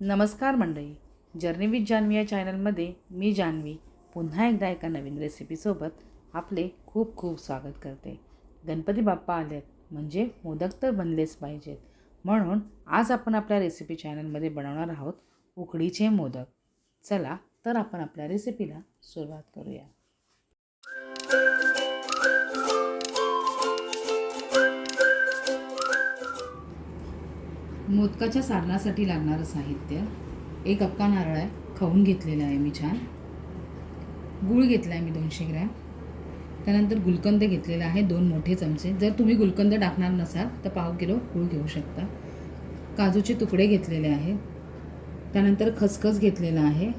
नमस्कार मंडळी. Journey with Janhvi या चॅनलमध्ये मी जान्हवी पुन्हा एकदा एका नवीन रेसिपीसोबत आपले खूप खूप स्वागत करते. गणपती बाप्पा आलेत म्हणजे मोदक तर बनलेच पाहिजेत. म्हणून आज आपण आपल्या रेसिपी चॅनलमध्ये बनवणार आहोत उकडीचे मोदक. चला तर आपण आपल्या रेसिपीला सुरुवात करूया. मोदकाच्या सारणासाठी लागणारं साहित्य एक अक्का नारळ आहे खाऊन घेतलेला आहे मी छान. गूळ घेतला आहे मी दोनशे ग्रॅम. त्यानंतर गुलकंद घेतलेला आहे दोन मोठे चमचे. जर तुम्ही गुलकंद टाकणार नसाल तर पाव किलो गूळ घेऊ शकता. काजूचे तुकडे घेतलेले आहेत त्यानंतर खसखस घेतलेला आहे.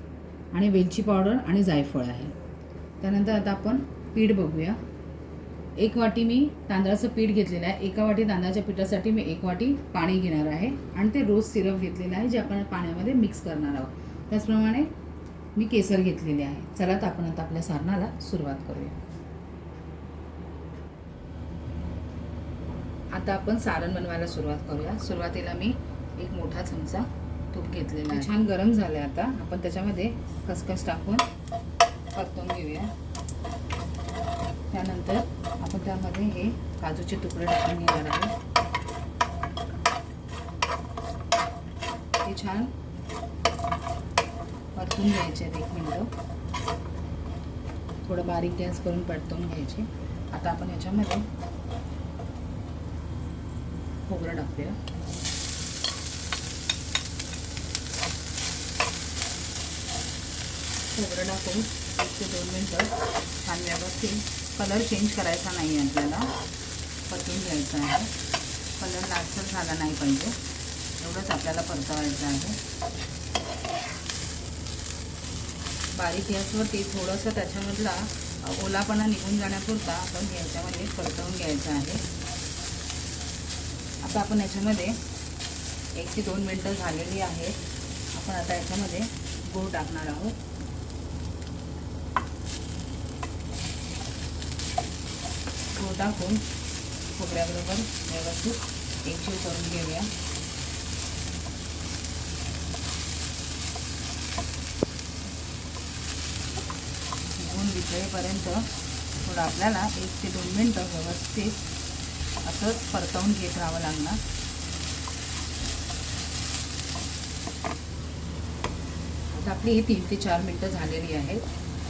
आणि वेलची पावडर आणि जायफळ आहे. त्यानंतर आता आपण पीठ बघूया. एक वाटी मी तांदळाचं पीठ घेतलेलं आहे. एका वाटी तांदळाच्या पिठासाठी मी एक वाटी पाणी घेणार आहे. आणि ते रोज सिरप घेतलेलं आहे जे आपण पाण्यामध्ये मिक्स करणार आहोत. त्याचप्रमाणे मी केसर घेतलेले आहे. चला तर आपण आता आपल्या सारणाला सुरुवात करूया. आता आपण सारण बनवायला सुरुवात करूया. सुरुवातीला मी एक मोठा चमचा तूप घेतलेला आहे. छान गरम झालं आहे आता. आपण त्याच्यामध्ये खसखस टाकून परतून घेऊया. त्यानंतर आपण त्यामध्ये हे काजूचे तुकडे टाकून घेणार आहे ते छान परतून घ्यायचे आहेत एक मिनटं. थोडं बारीक गॅस करून परतून घ्यायचे. आता आपण याच्यामध्ये खोबरं टाकूया. खोबरं टाकून एक ते दोन मिनटं छान व्यवस्थित कलर चेंज करायचा नाही आहे आपल्याला. परतून घ्यायचा आहे. कलर लालसर झाला नाही पाहिजे. एवढंच आपल्याला परतवायचं आहे. बारीक गॅसवर ते थोडंसं त्याच्यामधला ओलापणा निघून जाण्यापुरता आपण याच्यामध्ये परतवून घ्यायचं आहे. आता आपण याच्यामध्ये एक ते दोन मिनटं झालेली आहेत. आपण आता याच्यामध्ये गूळ टाकणार आहोत. तो टाकून खोबऱ्याबरोबर व्यवस्थित एकजीव करून घेऊया. गुण वितळेपर्यंत थोडं आपल्याला एक ते दोन मिनटं व्यवस्थित असंच परतवून घेत राहावं लागणार. आता आपली ही तीन ते चार मिनटं झालेली आहेत.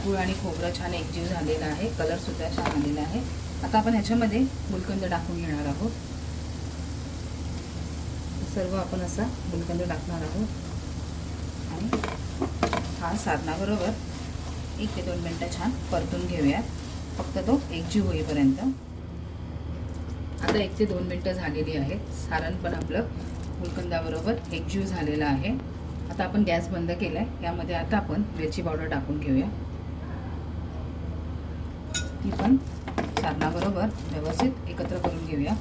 गूळ आणि खोबरं छान एकजीव झालेलं आहे. कलरसुद्धा छान आलेला आहे. आता आपण ह्याच्यामध्ये गुलकंद टाकून घेणार आहोत. सर्व आपण असा गुलकंद टाकणार आहोत. आणि हा साधनाबरोबर एक ते दोन मिनटं छान परतून घेऊयात. फक्त तो एकजीव होईपर्यंत. आता एक ते दोन मिनटं झालेली आहेत. सारण पण आपलं गुलकंदाबरोबर एकजीव झालेला आहे. आता आपण गॅस बंद केला आहे यामध्ये आता आपण मिरची पावडर टाकून घेऊया. ती पण सारणाबरोबर व्यवस्थित एकत्र करून घेऊया.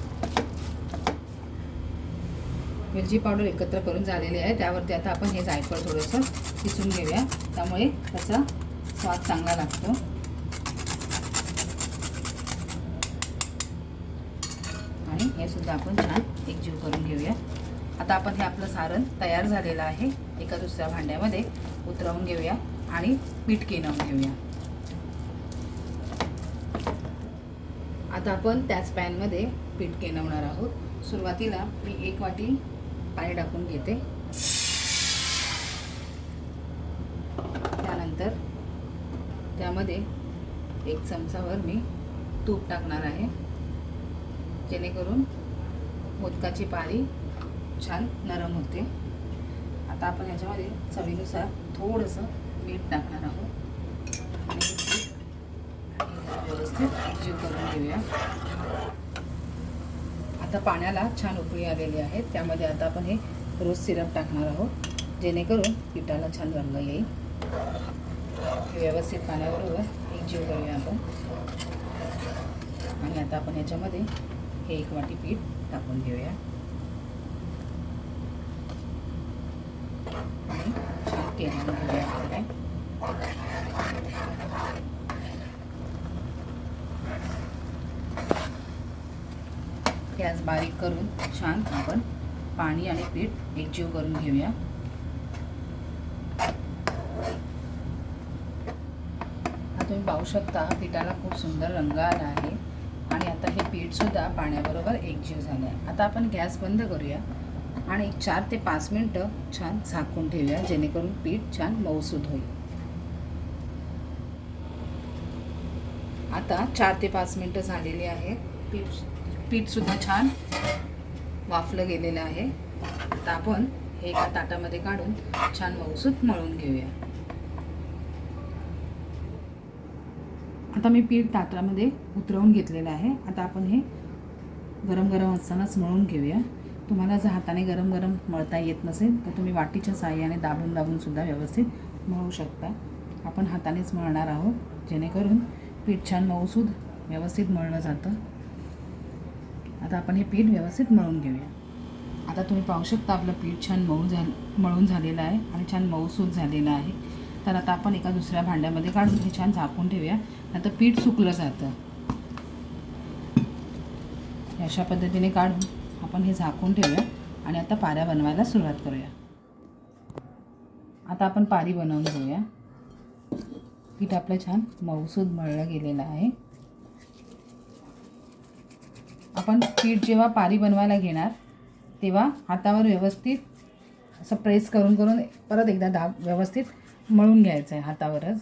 वेलची पावडर एकत्र करून झालेली आहे. त्यावरती आता आपण हे जायफळ थोडंसं किसून घेऊया. त्यामुळे त्याचा स्वाद चांगला लागतो. आणि हे सुद्धा आपण छान एकजीव करून घेऊया. आता आपण हे आपलं सारण तयार झालेलं आहे. एका दुसऱ्या भांड्यामध्ये उतरवून घेऊया आणि पीठ केनवून घेऊया. आता आपण त्याच पॅनमध्ये पीठ केनवणार आहोत. सुरुवातीला मी एक वाटी पाणी टाकून घेते. त्यानंतर त्यामध्ये एक चमचावर मी तूप टाकणार आहे. जेणेकरून मोदकाची पारी छान नरम होते. आता आपण याच्यामध्ये चवीनुसार थोडंसं मीठ टाकणार आहोत. व्यवस्थित एकजीव करून घेऊया. आता पाण्याला छान उकळी आलेली आहे. त्यामध्ये आता आपण हे रोज सिरप टाकणार आहोत जेणेकरून पिठाला छान रंग येईल. व्यवस्थित पाण्याबरोबर एकजीव करूया आपण. आणि आता आपण याच्यामध्ये हे एक वाटी पीठ टाकून घेऊया. आणि छान केलं घेऊया आपल्याला गॅस बारीक करून छान आपण पाणी आणि पीठ एकजीव करून घेऊया. हा तुम्ही पाहू शकता पिठाला खूप सुंदर रंग आला आहे आणि आता हे पीठसुद्धा पाण्याबरोबर एकजीव झालं आहे आता आपण गॅस बंद करूया आणि चार ते पाच मिनटं छान झाकून ठेवूया जेणेकरून पीठ छान मऊसूद होईल. आता चार ते पाच मिनटं झालेली आहेत. पीठ पीठसुद्धा छान वाफलं गेलेलं आहे. आता आपण हे एका ताटामध्ये काढून छान मऊसूत मळून घेऊया. आता मी पीठ ताटामध्ये उतरवून घेतलेलं आहे. आता आपण हे गरम गरम असतानाच मळून घेऊया. तुम्हाला जर हाताने गरम गरम मळता येत नसेल तर तुम्ही वाटीच्या साह्याने दाबून दाबूनसुद्धा व्यवस्थित मळू शकता. आपण हातानेच मळणार आहोत. जेणेकरून पीठ छान मऊसूद व्यवस्थित मळलं जातं. आता आपण हे पीठ व्यवस्थित मळून घेऊया. आता तुम्ही पाहू शकता आपलं पीठ छान मऊ झालं मळून झालेलं आहे आणि छान मऊसूद झालेलं आहे. तर आता आपण एका दुसऱ्या भांड्यामध्ये काढून हे छान झाकून ठेवूया. आता पीठ सुकलं जातं. अशा पद्धतीने काढून आपण हे झाकून ठेवूया आणि आता पाऱ्या बनवायला सुरुवात करूया. आता आपण पारी बनवून घेऊया. पीठ आपलं छान मऊसूद मळलं गेलेलं आहे. आपण पीठ जेव्हा पारी बनवायला घेणार तेव्हा हातावर व्यवस्थित असं प्रेस करून करून परत एकदा दाब व्यवस्थित मळून घ्यायचं आहे हातावरच.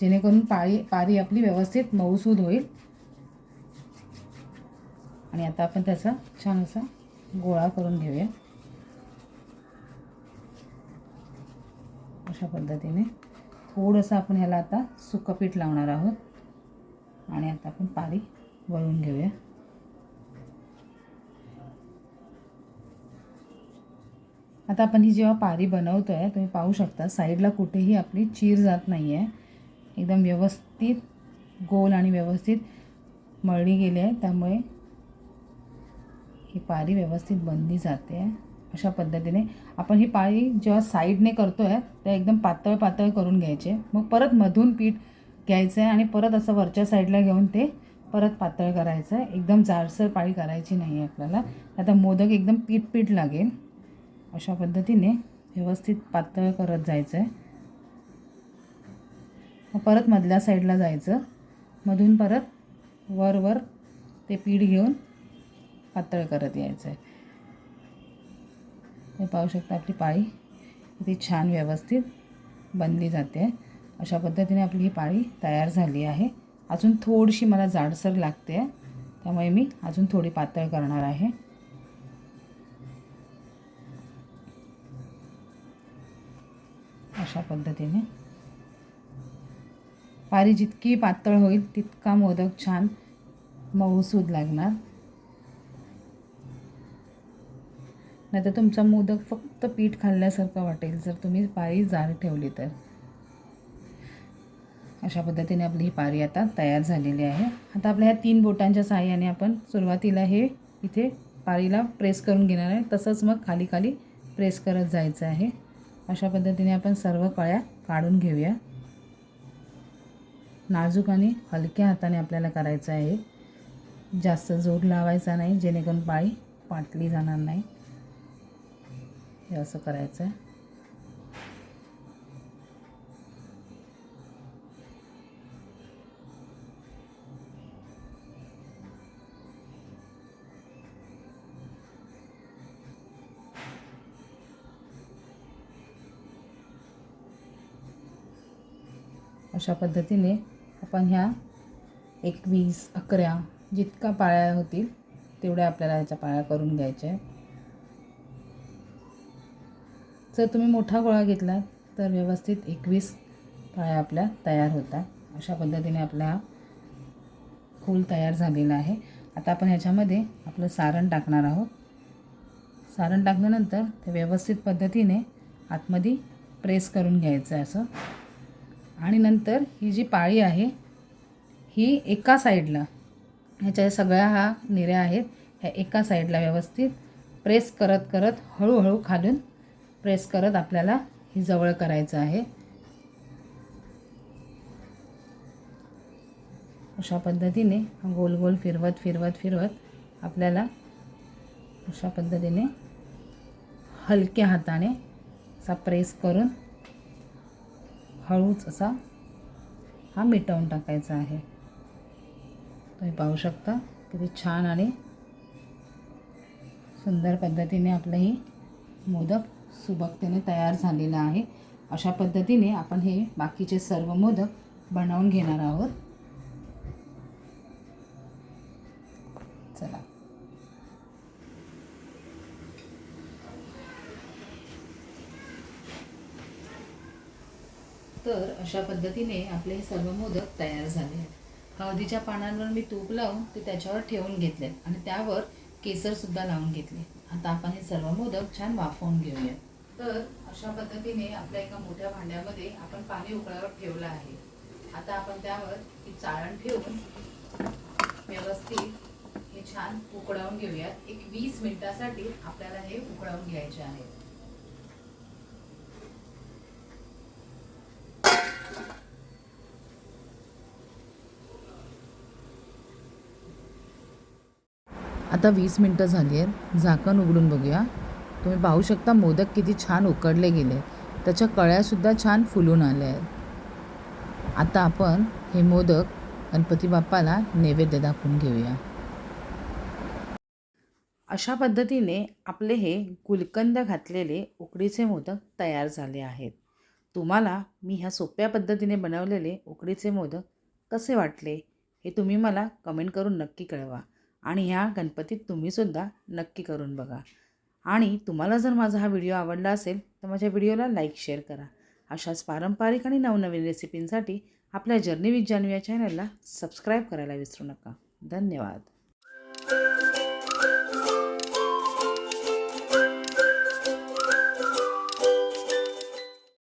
जेणेकरून पाळी पारी आपली व्यवस्थित मऊसूद होईल. आणि आता आपण त्याचा छान असा गोळा करून घेऊया. अशा पद्धतीने थोडंसं आपण ह्याला आता सुकं पीठ लावणार आहोत. आणि आता आपण पारी वळून घेऊया. आता आपण ही जेव्हा पारी बनवतो आहे तुम्ही पाहू शकता साईडला कुठेही आपली चीर जात नाही आहे एकदम व्यवस्थित गोल आणि व्यवस्थित मळली गेली आहे त्यामुळे ही पारी व्यवस्थित बनली जाते. आहे अशा पद्धतीने आपण ही पाळी जेव्हा साईडने करतो आहे त्या एकदम पातळ पातळ करून घ्यायचे. मग परत मधून पीठ घ्यायचं आहे आणि परत असं वरच्या साईडला घेऊन ते परत पातळ करायचं आहे. एकदम जाडसर पाळी करायची नाही आहे आपल्याला. आता मोदक एकदम पीठ पीठ लागेल. अशा पद्धतीने व्यवस्थित पातळ करत जायचं आहे परत मधल्या साईडला जायचं. मधून परत वर वर ते पीठ घेऊन पातळ करत यायचं आहे हे पाहू शकता आपली पाळी. किती छान व्यवस्थित बनली जाते. अशा पद्धतीने आपली ही पाळी तयार झाली आहे. अजून थोडीशी मला जाडसर लागते. त्यामुळे मी अजून थोडी पातळ करणार आहे. अशा पद्धतीने. पारी जितकी पातळ होईल तितका मोदक छान मऊसूद लागणार. नाही तर तुमचा मोदक फक्त पीठ खाल्ल्यासारखं वाटेल जर तुम्ही पारी जाड ठेवली तर. अशा पद्धतीने आपली ही पारी आता तयार झालेली आहे. आता आपल्या ह्या तीन बोटांच्या सहाय्याने आपण सुरुवातीला हे इथे पारीला प्रेस करून घेणार आहे. तसंच मग खाली खाली प्रेस करत जायचं आहे. अशा पद्धतीने आपण सर्व कळ्या काढून घेऊया. नाजूक आणि हलक्या हाताने आपल्याला करायचं आहे. जास्त जोर लावायचा नाही जेणेकरून पाळी पाटली जाणार नाही. हे असं करायचं आहे अशा पद्धतीने आपण ह्या एकवीस अकरा जितका पाळ्या होतील तेवढ्या आपल्याला ह्याच्या पाळ्या करून घ्यायच्या आहेत. जर तुम्ही मोठा गोळा घेतला तर व्यवस्थित एकवीस पाळ्या आपल्या तयार होतात. अशा पद्धतीने आपला हा फूल तयार झालेला आहे. आता आपण ह्याच्यामध्ये आपलं सारण टाकणार आहोत. सारण टाकल्यानंतर ते व्यवस्थित पद्धतीने आतमध्ये प्रेस करून घ्यायचं आहे असं. आणि नंतर ही जी पाळी आहे ही एका साईडला ह्याच्या सगळ्या हा निऱ्या आहेत ह्या एका साईडला व्यवस्थित प्रेस करत करत हळूहळू खालून प्रेस करत आपल्याला ही जवळ करायचं आहे. अशा पद्धतीने गोल गोल फिरवत फिरवत फिरवत आपल्याला अशा पद्धतीने हलक्या हाताने असा प्रेस करून हळूच असा हा मिटवून टाकायचा आहे. तुम्ही पाहू शकता किती छान आणि सुंदर पद्धतीने आपलं ही मोदक सुबकतेने तयार झालेलं आहे. अशा पद्धतीने आपण हे बाकीचे सर्व मोदक बनवून घेणार आहोत. तर अशा पद्धतीने आपले हे सर्व मोदक तयार झाले आहेत. हळदीच्या पानांवर मी तूप लावून ते त्याच्यावर ठेवून घेतले आणि त्यावर केसरसुद्धा लावून घेतले आता आपण हे सर्व मोदक छान वाफवून घेऊया तर अशा पद्धतीने आपल्या एका मोठ्या भांड्यामध्ये आपण पाणी उकळावर ठेवलं आहे. आता आपण त्यावर ही चाळण ठेवून व्यवस्थित हे छान उकळवून घेऊयात. एक वीस मिनिटासाठी आपल्याला हे उकळवून घ्यायचे आहे. आता वीस मिनटं झाली आहेत. झाकण उघडून बघूया. तुम्ही पाहू शकता मोदक किती छान उकडले गेले. त्याच्या कळ्यासुद्धा छान फुलून आल्या आहेत. आता आपण हे मोदक गणपती बाप्पाला नैवेद्य दाखवून घेऊया. अशा पद्धतीने आपले हे गुलकंद घातलेले उकडीचे मोदक तयार झाले आहेत. तुम्हाला मी ह्या सोप्या पद्धतीने बनवलेले उकडीचे मोदक कसे वाटले हे तुम्ही मला कमेंट करून नक्की कळवा. आणि ह्या गणपतीत तुम्हीसुद्धा नक्की करून बघा. आणि तुम्हाला जर माझा हा व्हिडिओ आवडला असेल तर माझ्या व्हिडिओला लाईक शेअर करा. अशाच पारंपरिक आणि नवनवीन रेसिपींसाठी आपल्या जर्नी विथ जानवी या चॅनलला सबस्क्राईब करायला विसरू नका. धन्यवाद.